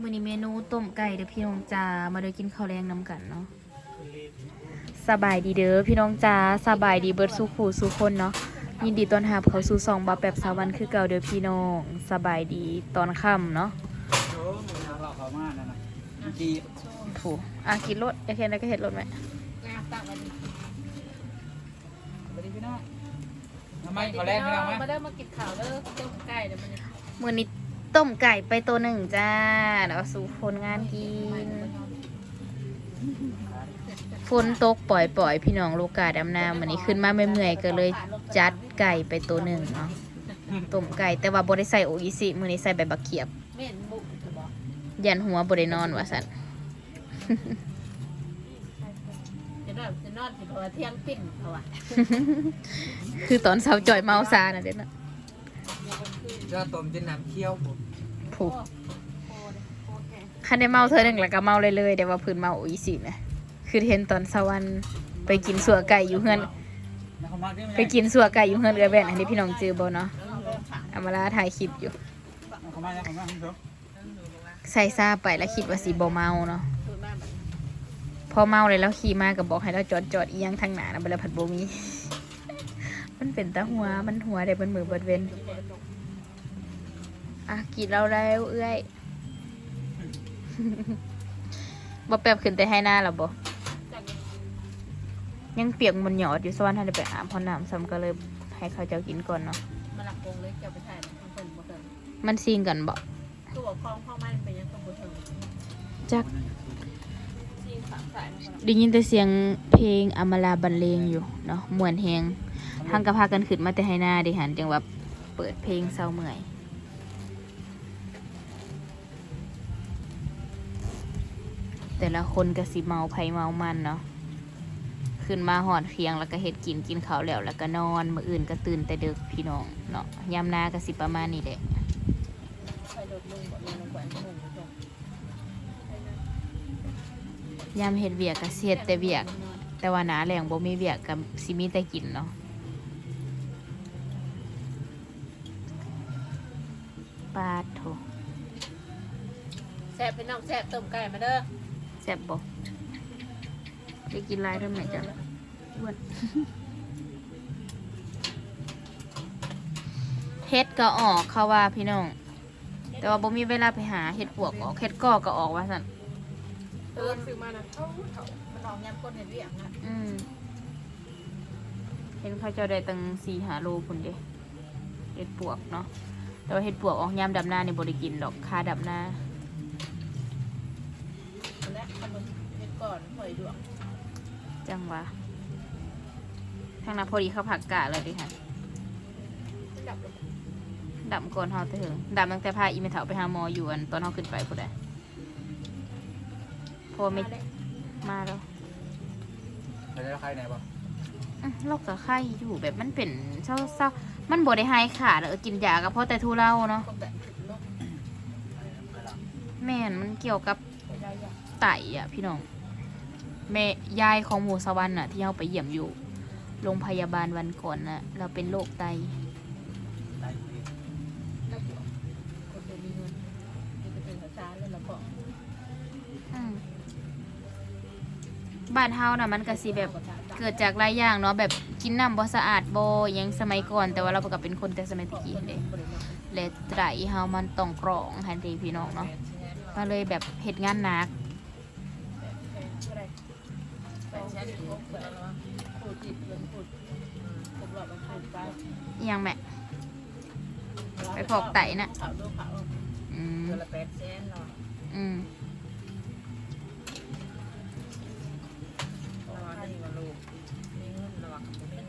มื้อนี้เมนูต้มไก่เด้อพี่น้องจ้ามาเด้อกินข้าวแรงนำกันเนาะสบายดีเด้อพี่น้องจ้าสบายดีเบิดสุขูสุคนเนาะยินดีต้อนรับเข้าสู่ซองบาแบบสาวันคือเก่าเด้อพี่น้องสบายดีตอนค่ำเนาะโอ้มึงเราเขามากนะนะดีถูอะกินรถอยากเห็นอะไรก็เห็นรถไหมงามตักมาดิสวัสดีพี่น้องทำไมเขาแรกไม่เอาไหมมาเริ่มมากินข้าวเด้อต้มไก่เดี๋ยวมันจะมื้อนี้ ต้มไก่ไปตัวหนึ่งจ้าแล้วสู่คนงานกิน ฝนตกปล่อยๆพี่น้องลูกกาดำน้ำวันนี้ขึ้นมาเมื่อยๆก็เลยจัดไก่ไปตัวหนึ่งเนาะต้มไก่แต่ว่าบ่ได้ใส่โออิซิมื้อนี้ใส่ใบบักเขียบไม่เห็นบุกถูกบอกยันหัวบ่ได้นอนว่าซั่นจะนอนจะนอนสิเพราะว่าเที่ยงปิ่นเขาอะคือตอนเช้าจ่อยเมาซาน่ะเด้อเนาะเจ้าต้มจนน้ำเคี่ยวผม ผูกโอ้โหโอเคคันได้เมาเธอหนึ่งแล้วก็เมาเลยเลยๆเดี๋ยวว่าพื้นเมาโออิซินะคือเห็นตอนสวรรค์ไปกินสัวไก่อยู่เฮือนแล้วเขามากได้ไหมไปกินสัวไก่อยู่เฮือนเอือแว่นอันนี้พี่น้องจือบ่เนาะแล้วเราผักอามาลาถ่ายคลิปอยู่เขามาแล้วเขามาคุณผู้ชมใส่ซาไปแล้วคิดว่าสิบ่เมาเนาะคือมาแบบพอเมาเลยแล้วขี่มาก็บอกให้เราจอดจอดอีหยังทางหนานะเวลาผัดโบมี มันเป็นตาหัวมันหัวเดี๋ยวมันมือเบิดเวน อะกินเราแล้วเอื้อยบ่แป๊บขึ้นแต่ให้หน้าหรอบ่ยังเปียกมันหยอดอยู่สวรรค์ทันได้ไปอาบพอน้ำซ้ำก็เลยให้เขาเจ้ากินก่อนเนาะมาหลักวงเลยจะไปถ่ายทางคนบ่เถิงมันซิงกันบ่คือว่าคลองข้าวมันเป็นยังต้องบ่เถิงจักได้ยินแต่เสียงเพลงอมลาบรรเลงอยู่เนาะม่วนแฮงทางกระพากันขึ้นมาแต่ให้หน้าดิหันจังว่าเปิดเพลงเศร้าเมื่อย แต่ละคนก็สิเมาไผเมามันเนาะขึ้นมาหอดเพียงแล้วก็เฮ็ดกินกินข้าวแล้วแล้วก็นอนมื้ออื่นก็ตื่นแต่ดึกพี่น้องเนาะยามนาก็สิประมาณนี้แหละยามเฮ็ดเวียกก็เสียดแต่เวียก แต่ว่าหนาแรงบ่มีเวียกก็สิมีแต่กินเนาะปลาโถแซ่บเป็นน้องแซ่บต้มไก่มาเด้อ แซ่บบ่ได้กินหลายเท่าไหร่จ้ะอ้วนเฮ็ดก็ออกเขาว่าพี่น้อง แต่ว่าบ่มีเวลาไปหาเฮ็ดปวกออกเฮ็ดก่อก็ออกว่าซั่นเออซื้อมานะเท่าเท่ามันออกยามคนเห็นเวียงอะอืมเห็นเขาเจ้าได้ตั้ง4 5โลพุ่นเด้เฮ็ดปวกเนาะแต่ว่าเฮ็ดปวกออกยามดำนานี่บ่ได้กินดอกค่าดำนา และขนมเห็ดก่อนหอยดวงจังว่าทางนั้นพอดีเขาผักกะเลยดิค่ะจับลงดำก่อนเฮาแต่ถึงดำตั้งแต่พาอีเมถาไปหาหมออยู่อันตอนเฮาขึ้นไปพุ่นแหละพอไม่มาเลยมาแล้วเราจะใครไหนบ้างอื้อโรคกับไข้อยู่แบบมันเป็นเศร้าๆมันบ่ได้หายขาดเออกินยาก็เพราะแต่ทุเลาเนาะก็แบบลงแม่นมันเกี่ยวกับไปได้ยัง ไตอะพี่น้องแม่ยายของหมูสวรรค์น่ะ ที่เฮาไปเยี่ยมอยู่โรงพยาบาลวันก่อนน่ะเราเป็นโรคไตได้ดีได้อยู่คนเดียวมีเงินมีกระเทียมช้าแล้วเราก็อืมบ้านเฮาน่ะมันก็สิแบบเกิดจากหลายอย่างเนาะแบบกินน้ำบ่สะอาดบ่ยังสมัยก่อน แต่ว่าเราก็เป็นคนแต่สมัยตะกี้เด้และไตรเฮามันต้องกรองหันด้พี่น้องเนาะมาเลยแบบเฮ็ดงานหนัก แปดแสนหกแสนแล้วขูดจิตเงินขูดครบรอบมันขูดไปอิหยังแม่ ไปฟอกไตน่ะ เผาดูเผาอืมเดือนละแปดแสนเนาะอืม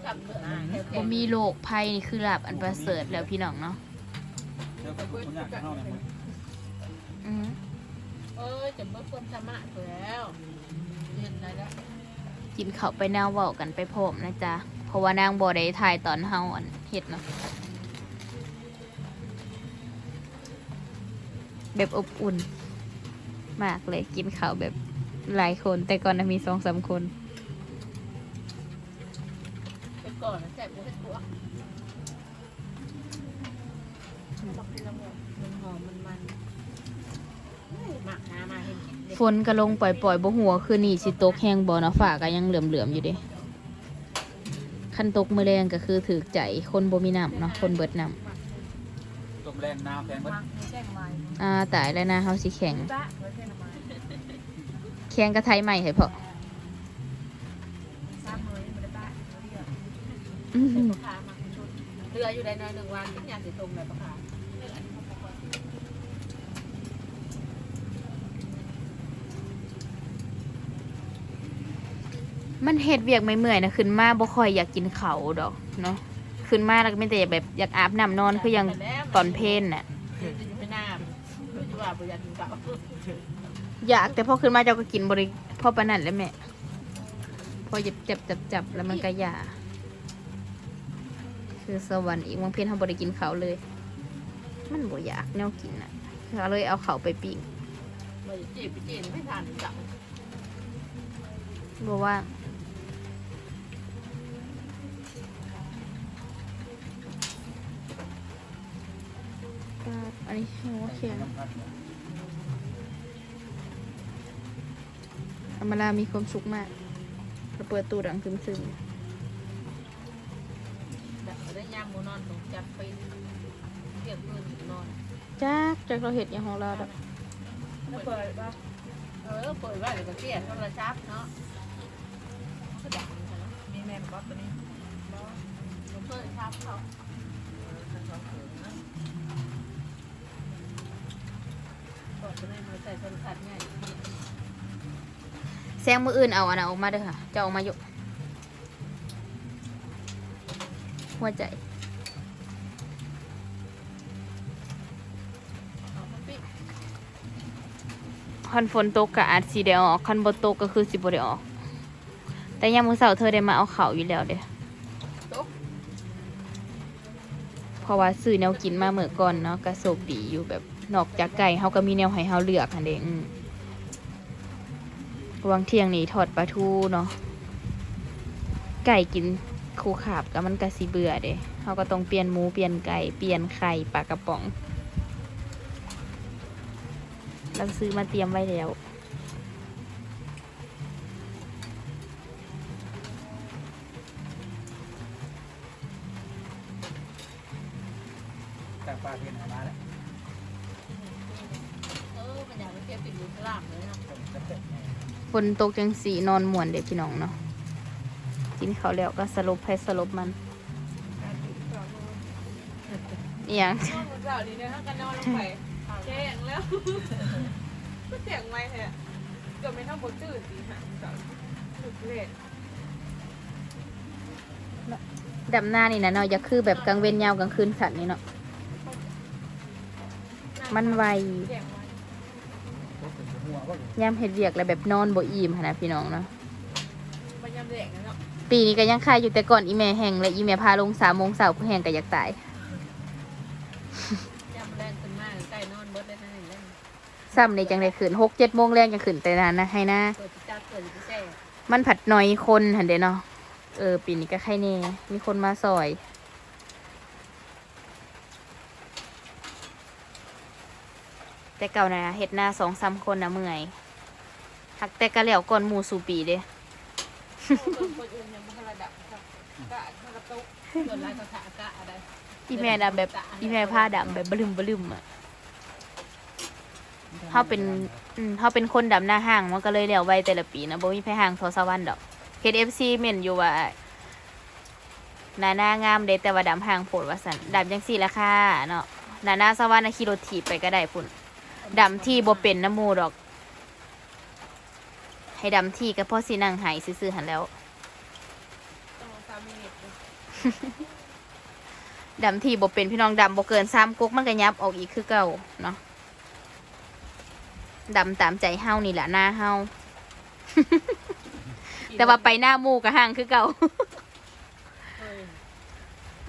จับเดือนบ่มีโรคภัยนี่คือลาบอันประเสริฐแล้วพี่น้องเนาะเดี๋ยวคุณอยากจะเข้าไหนมั้งอืม เอ้ยจะเบิกความสามารถแล้วเห็นอะไรแล้ว กินเข้าไปแนวเว้ากันไปพร้อมนะจ๊ะ เพราะว่านางบ่ได้ถ่ายตอนเฮาอันเฮ็ดเนาะแบบอบอุ่น มากเลยกินข้าวแบบหลายคน แต่ก่อนนะมีสองสามคนไปก่อนนะแสบกูให้กูอะมัน หอมมันมันฝนก็ลงปล่อยๆบ่หัวาคืนนี้สิตกแห้งบ่เนาะฟ้าก็ยังเหลื่อมๆอยู่เด้คันตกมื้อแรงก็คือถือใจคนบ่มีน้ำเนาะคนเบิดน้ำตมแรงน้ำแรงมันมาแจ้งไว้อ่าตายแล้วนะเฮาสิแข็ง จ้าเพื่อแจ้งไว้แข็งกระไทยใหม่ให้พอสามมื้อไม่ได้บ้านเดียวอื้อหือ ลูกค้ามาชุดเรืออยู่ได้น้อยหนึ่งวันที่อยากสิตรงเลยปะคะ มันเฮ็ดเวียกไม่เมื่อยนะขึ้นมาบ่ค่อยอยากกินเขาวดอกเนาะขึ้นมาแล้วก็มีแต่อยากแบบอยากอาบน้ำนอนคือยังตอนเพลนน่ะ จะอยู่ไม่นานจะว่าประหยัดถึงเก่าอยากแต่พอขึ้นมาเจ้าก็กินบริพอปานนั้นแล้วแม่พอหยิบจับจับจับแล้วมันก็อยาคือสวรรค์อีกบางเพลเขาบริกินเขาวเลย มันบ่อยากแนวกินอะก็เลยเอาเขาวไปปิ้ง เราจีบไปจีบไม่ทานถึงบอกว่า อันนี้โอเคอำมาลามีความสุขมากเราเปิดตู้ดังซึมซึมแบบได้ยามโมนอนตรงจับไปเที่ยงคืนนอนๆจ้าจากเราเห็ดอย่างของเราดอกแล้วเปิดป่ะเออเปิดว่าเดี๋ยวก็เที่ยงโทรศัพท์เนาะก็ดังนะมีแม่บอสตัวนี้บอสเปิดชับเขา ก่อนจะได้มาใส่โทรศัพท์ง่ายแซงมืออื่นเอาอันนั้นออกมาเด้อค่ะ จะออกมาอยู่หัวใจเอามาปิดคันฝนตกก็อาจสีได้ออกคันบ่ตกก็คือสิบ่ได้ออก แต่ยามมื้อเช้าเธอได้มาเอาข้าวอยู่แล้วเด้อเพราะว่าซื้อแนวกินมาเมื่อก่อนเนาะก็โชคดีอยู่แบบ นอกจากไก่เฮาก็มีแนวให้เฮาเลือกหันเด้อืมวางเที่ยงนี้ทอดปลาทูเนาะไก่กินคู่ขาบก็มันกะสิเบื่อเด้เฮาก็ต้องเปลี่ยนหมูเปลี่ยนไก่เปลี่ยนไข่ปลากระป๋องเราซื้อมาเตรียมไว้แล้ว นตกจังสีนอนหมวนเด็กพี่น้องเนาะกินเขาวแล้วก็สลบให้สลบมันอหย่างนอนบนเสาดีเนี่ยถ้ากันนอนลงไปแจ้งแล้วก็เสียงไม่แท้เกือบไม่เท่าบนจืดดีค่ะเสาสุดเลศดำหน้านี่นะเนาะอย่าคือแบบกลางเว้นยาวกลางคืนสัตว์นี่เนาะมันไว ยู่ยามเห็ดเวียกแล้วแบบนอนบ่อิ่มหั้นนะพี่น้องเนาะ มันยำแดงนะเนาะปีนี้ก็ยังคายอยู่แต่ก่อนอีแม่แห่งและอีแม่พาลงสามโมงเสาร์แห่งก็อยากตาย ยำแรงขึ้นมากใกล้นอนเบิดได้ทั้งนั้นเล่นซ้ำในจังได้ขึ้นหกเจ็ดโมงแรงจะขึ้นแต่นานนะให้นะ เปิดจัดเปิดจะแช่มันผัดหน่อยคนหันเด้เนาะ เออ ปีนี้ก็ใครเน่มีคนมาซอย แต่เก่านะเฮ็ดหน้าสองสามคนนะเมื่อยหักแต่กะแล้วก่อนหมูสูปีเด้อีแม่ดำแบบอีแม่ผ้าดำแบบบลึมบลึมอะเขาเป็นอืมเขาเป็นคนดำหน้าห้างมันก็เลยเลี้ยวไวแต่ละปีนะบ่มีไผห้างโทรสวรรค์ดอก KFC เม่นอยู่ว่าหน้าหน้างามเด้แต่ว่าดำห้างโพดว่าสันดำจังสี่ละค่ะเนาะหน้าหน้าสวรรค์นะขี่รถถีบไปก็ได้พุ่น ดำที่บ่เป็นน้ำหมูดอก ให้ดำที่ก็พอสินั่งหายซื่อๆหันแล้วต้องสามมินิทเลยดำที่บ่เป็นพี่น้องดำบ่เกินสามก๊กมันก็ยับออกอีกคือเก่าเนาะดำตามใจเฮานี่แหละหน้าเฮาแต่ว่าไปหน้าหมูก็ห่างคือเก่าเฮ้ย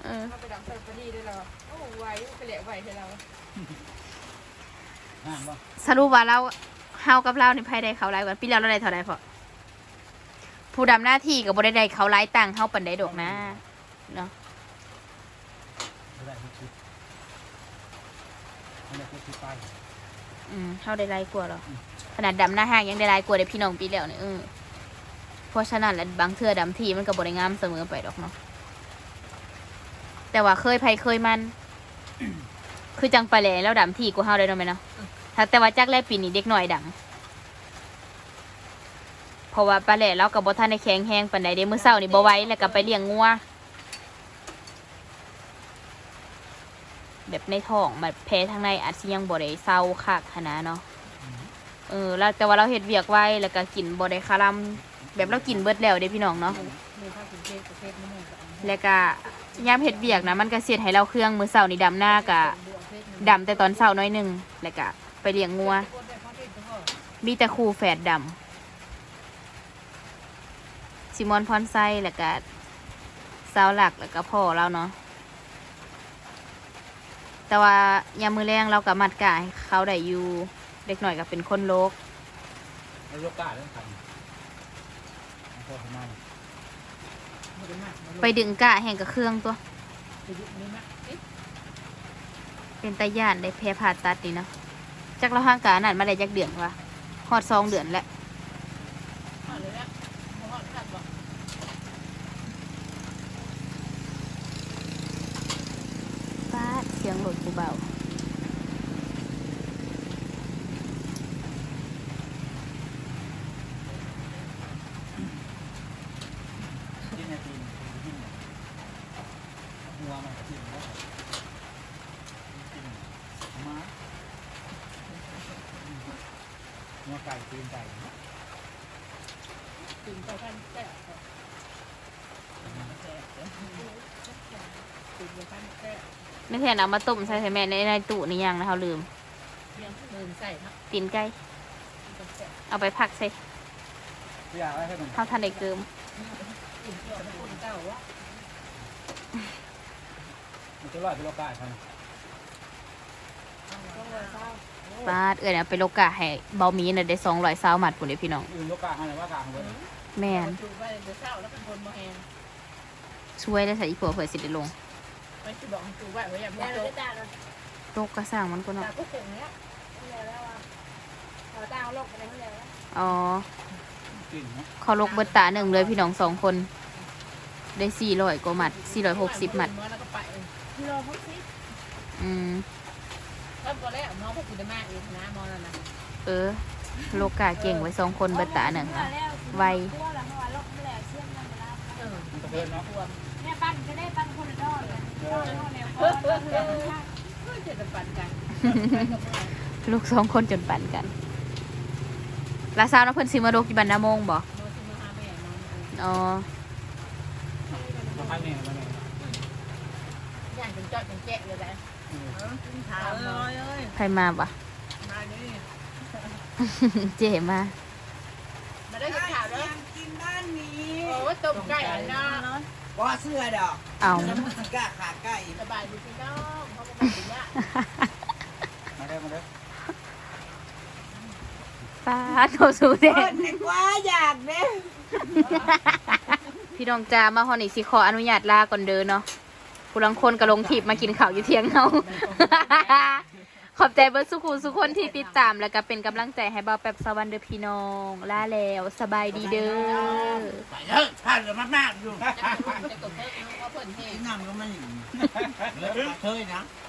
เออถ้าไปดับไฟพอดีด้วยเราโอ้ไวไปเหลวไวให้เรา ห้างบ่สรุปว่าเราเฮากับเราในภายใดเขาไล่กันพี่เราเราได้เท่าไรพอผู้ดำหน้าที่กับบ่ได้ใดเขาไล่ตังค์เฮาปันได้ดอกนะเนาะไม่ได้ทุกชิปไม่ได้ทุกชิปไปอืมเท่าได้หลายกว่าหรอขนาดดำหน้าห้างยังได้หลายกว่าเด้พี่น้องปีแล้วเนี่ยเออเพราะฉะนั้นแหละบางเทื่อดำทีมันก็บ่ได้งามเสมอไปดอกเนาะแต่ว่าเคยไผเคยมัน คือจังไปแหล่แล้วดำทีกูเฮาได้เนาะแม่เนาะถ้า แต่ว่าจักแลปีนี้เด็กหน่อยดำเพราะว่าปลาแหล่เราก็บ่ทันได้แข็งแรงปานใดเด้มื้อเช้านี่บ่ไหวแล้วก็ไปเลี้ยงงัวแบบในท้องแบบแพ้ทางในอาจสิยังบ่ได้เศร้าคักขนาดเนาะเออแล้วแต่ว่าเราเฮ็ดเวียกไว้แล้วก็กินบ่ได้คาร่ำแบบเรากินเบิดแล้วเด้พี่น้องเนาะมีข้าวกินเค้กกับเค้กนี่ก็แล้วก็ยามเฮ็ดเวียกนะมันก็เสียดให้เราเครื่องมื้อเช้านี่ดำหน้ากะดำแต่ตอนเช้าน้อยหนึงแล้วก็ ไปเลี้ยงงัว มีแต่คู่แฝดดำซิมอนพรไซแล้วก็สาวหลักแล้วก็พ่อเราเนาะแต่ว่ายามมือแรงเรากับมัดกายเขาได้อยู่เด็กหน่อยก็เป็นคนโลกแล้วยกกาเรื่องขันไปดึงกะแห่งกับเครื่องตัว เป็นตาย่านได้แพ้ผ่าตัดนี่เนาะ จักเราห่างกานัดมาได้จักเดือนวะหอดซองเดือนแล้วป้าเสียงรถกูเบา ที่นาทีที่หัวมันกินแล้วกินมา หัวไก่ตีนไก่กินไปท่านแซ่บแซ่บกินไปท่านแซ่บไม่แทนเอามาต้มใส่ใส่แม่ในในตู้นี่ยังนะเขาลืมเพียงเดินใส่ครับตีนไก่กินแซ่บเอาไปพักใส่ไม่อยากให้มันเขาทันได้เกิมกินเพื่อคนเก่าวะมันจะรอดไปโลกาใช่ไหม ต้องเลยเศร้า ป้าดเอ้ยนะไปโลกาให้เบามีน่ะได้สองร้อยสาวหมัดปุ่นเด้อพี่น้อง อื่นโลกาอะไรว่ากาของเบิร์แม่น จูไปเดี๋ยวเศร้าแล้วเป็นคนมาแหงช่วยได้ใส่อีผัวเผื่อสิได้ลงไปจูบอกจูไว้ไว้อย่างนี้โจ๊กโตกก็สร้างมันก็เนาะแต่ก็เก่งเนี้ยเรียแล้วอะเราดาวโลกไปแล้วเรียแล้วอ๋อกินนะเขาลกเบิดตาหนึ่งเลยพี่น้องสองคน ได้สี่ร้อยกว่าหมัดสี่ร้อยหกสิบหมัดแล้วก็ไปกิโลพวกซิอืม แล้วตอนแรกน้องพวกคุณได้มากเองนะมอนั่นนะเออ โลกาเก่งไว้สองคนเบิดตาหนึ่งอะไว เออมันกระเทินเนาะรวมแม่ปั้นก็ได้ปั้นคนละดอกเลยเอดออกดอกแล้วเอก็อเออเออเออจะปั่นกันลูกสองคนจนปั่นกันลาซาวน้ำเพิ่นซิมาโดกอยู่บันนาโมงบ่โน้ตที่มาหาแม่นอนอ๋อมาให้เนี่ยมาเนี่ยย่างจนจอดจนแจ๊ะเลยแหละ ถามเลยใครมาบ่มานี่เจมามาได้ข่าวแล้วกินบ้านนี้โอ้ต้มไก่นะว่าเสื้อดอกเอากล้าขาไก่สบายดีพี่น้องเขาก็บอกว่ามาได้มาได้ป้าโทสูเดเปินดนึกว่าอยากเด้พี่น้องจ้ามาฮอนอีกสิขออนุญาตลาก่อนเด้อเนาะ ผู้ลังคนก็ลงทิปมากินข้าวอยู่เที่ยงเฮา ขอบใจเบิร์ดสุขุสุกคนที่ติดตามแล้วก็เป็นกำลังใจให้เบาแป๊บสวรรค์เด้อพี่น้องลาแล้วสบายดีเด้อไปเถอะท่านจะมากๆอยู่จะกดเพิ่มเขาเพิ่นเฮไอ้งามก็มันเลิกเทยนะเ